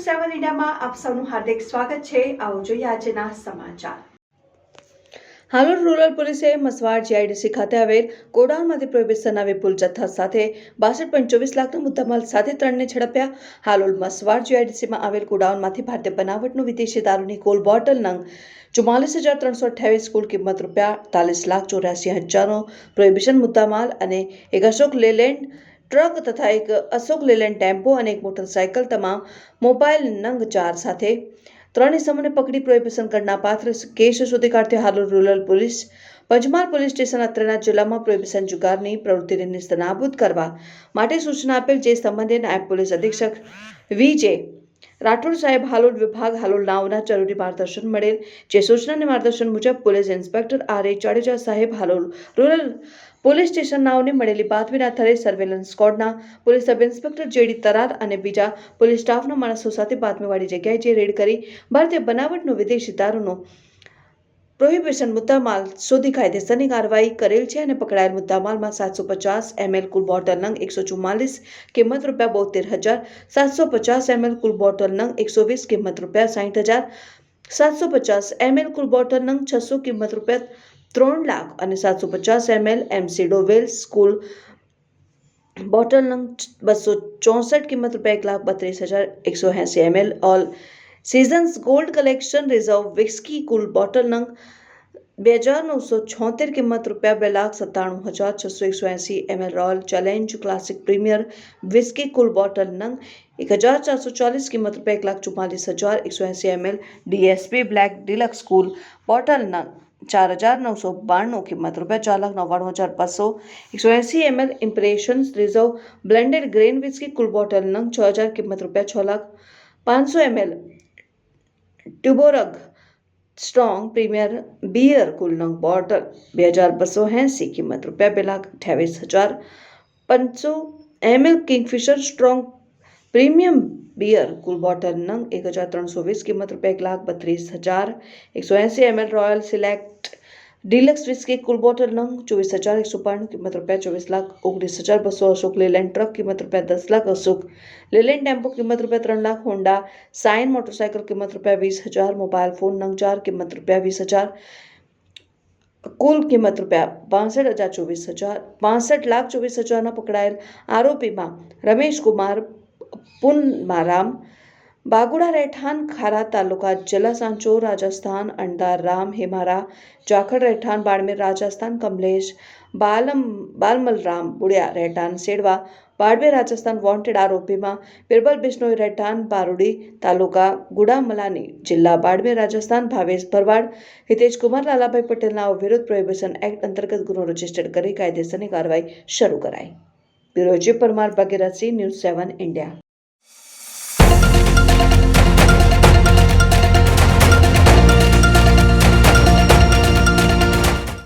સેવન ઇન્ડિયામાં આપ સૌનું હાર્દિક સ્વાગત છે. આવો જોઈએ આજના સમાચાર. હાલોલ રૂરલ પોલીસે મસવાડ જીઆઈડીસી ખાતે આવેલ ગોડાઉનમાંથી પ્રોહિબિશનના વિપુલ જથ્થા સાથે બાસઠ પોઈન્ટ ચોવીસ લાખનો મુદ્દામાલ સાથે ત્રણને ઝડપ્યા. હાલોલ મસવાડ જીઆઈડીસીમાં આવેલ ગોડાઉનમાંથી ભારતીય બનાવટનું વિદેશી દારૂની કોલ બોટલ નંગ ચુમ્માલીસ હજાર ત્રણસો અઠ્યાવીસ કુલ કિંમત રૂપિયા તાલીસ લાખ ચોર્યાસી હજારનો પ્રોહિબિશન મુદ્દામાલ અને એક અશોક લેલેન્ડ ટ્રક તથા એક અશોક લેલેન્ડ ટેમ્પો અને એક મોટરસાયકલ તમામ મોબાઈલ નંગ ચાર સાથે. ત્રણેય સમયને પકડી પ્રોહિબિશન કરના પાત્ર કેસ શોધી કાઢતી Halol rural police. Panchmahal police station અત્રેના જિલ્લામાં પ્રોહિબિશન જુગારની પ્રવૃત્તિને નિસ્તનાબૂદ કરવા માટે સૂચના આપેલ, જે સંબંધે નાયબ પોલીસ અધિક્ષક વીજે રાઠોડ સાહેબ હાલોલ વિભાગ, હાલોલ નાઓના જરૂરી માર્ગદર્શન મળેલ. જે સૂચનાને માર્ગદર્શન મુજબ police inspector R A Jadeja સાહેબ હાલોલ રૂરલ પોલીસ સ્ટેશન નાઓને મળેલી બાતમીના આધારે surveillance સ્કોડના police sub inspector JD Tarar અને બીજા પોલીસ સ્ટાફના માણસો સાથે બાતમીવાળી જગ્યાએ જે રેડ કરી, ભારતીય બનાવટનો વિદેશી દારૂનો પ્રોહિબિશન મુદ્દામાલ શોધી કાયદેસરની કાર્યવાહી કરેલ છે અને પકડાયેલ મુદ્દામાલમાં સાતસો પચાસ એમએલ કુલ બોટલ નંગ એકસો ચુમ્માલીસ કિંમત રૂપિયા બોતેર હજાર, સાતસો પચાસ એમએલ કુલ બોટલ નંગ એકસો વીસ કિંમત રૂપિયા સાઠ હજાર, સાતસો પચાસ એમએલ કુલ બોટલ નંગ છસો કિંમત રૂપિયા ત્રણ લાખ અને સાતસો પચાસ એમએલ એમસીડો વેલ્સ કુલ બોટલ નંગ બસો ચોસઠ કિંમત રૂપિયા એક લાખ બત્રીસ હજાર એકસો એંસી ML all seasons gold collection reserve whisky કુલ બોટલ નંગ બે હજાર નવસો છોતેર કિંમત રૂપિયા બે લાખ સત્તાણું હજાર છસો એકસો એંસી ML royal challenge classic premier whisky કુલ બોટલ નંગ એક હજાર ચારસો ચાલીસ કિંમત રૂપિયા એક લાખ ચુમ્માલીસ હજાર એકસો એંસી એમએલ ડીએસપી બ્લેક ડિલક્સ કુલ બોટલ નંગ ચાર હજાર નવસો બાણું કિંમત રૂપિયા ચાર લાખ નવ્વાણું હજાર બસો એકસો એંસી ML impressions reserve blended grain whisky કુલ બોટલ નંગ છ હજાર કિંમત રૂપિયા છ લાખ પાંચસો ML Tuborg strong premier beer કુલ નંગ બોટલ બે હજાર બસો એંસી કિંમત રૂપિયા બે લાખ અઠ્યાવીસ હજાર પાંચસો ML Kingfisher strong premium beer કુલ બોટલ નંગ એક હજાર ત્રણસો વીસ કિંમત રૂપિયા એક લાખ બત્રીસ હજાર એકસો એંસી ML royal select deluxe whisky કુલ બોટલ નંગ ચોવીસ હજાર એકસો બાણું કિંમત રૂપિયા ચોવીસ લાખ ઓગણીસ હજાર બસો અશોક લેલેન્ડ ટ્રક કિંમત રૂપિયા દસ લાખ અશોક લેલેન્ડ ટેમ્પો કિંમત રૂપિયા ત્રણ લાખ હોન્ડા સાઇન મોટરસાયકલ કિંમત રૂપિયા વીસ હજાર મોબાઈલ ફોન નંગ ચાર કિંમત રૂપિયા વીસ હજાર કુલ કિંમત રૂપિયા બાસઠ હજાર ચોવીસ હજાર બાસઠ લાખ ચોવીસ હજારના પકડાયેલ આરોપીમાં રમેશ કુમાર પુનમારામ બાગુડા રહેઠાણ ખારા તાલુકા જિલ્લા રાજસ્થાન અંડાર રામ, હેમારા, જાખડ રહેઠાણ, બાડમેર, રાજસ્થાન, કમલેશ, બાલમ બાલમલરામ બુડિયા રહેઠાણ, સેડવા, બાડમેર, રાજસ્થાન, વોન્ટેડ આરોપીમાં બિરબલ બિશ્નોઈ રહેઠાણ, બારોડી તાલુકા, ગુડામલાની જિલ્લા, બાડમેર, રાજસ્થાન, ભાવેશ ભરવાડ, હિતેશ કુમાર, લાલાભાઈ પટેલના વિરુદ્ધ પ્રોહિબિશન એક્ટ અંતર્ગત ગુનો રજિસ્ટર કરી કાયદેસરની કાર્યવાહી શરૂ કરાઈ. Bureau Parmar Bhagirathsinh news seven, India.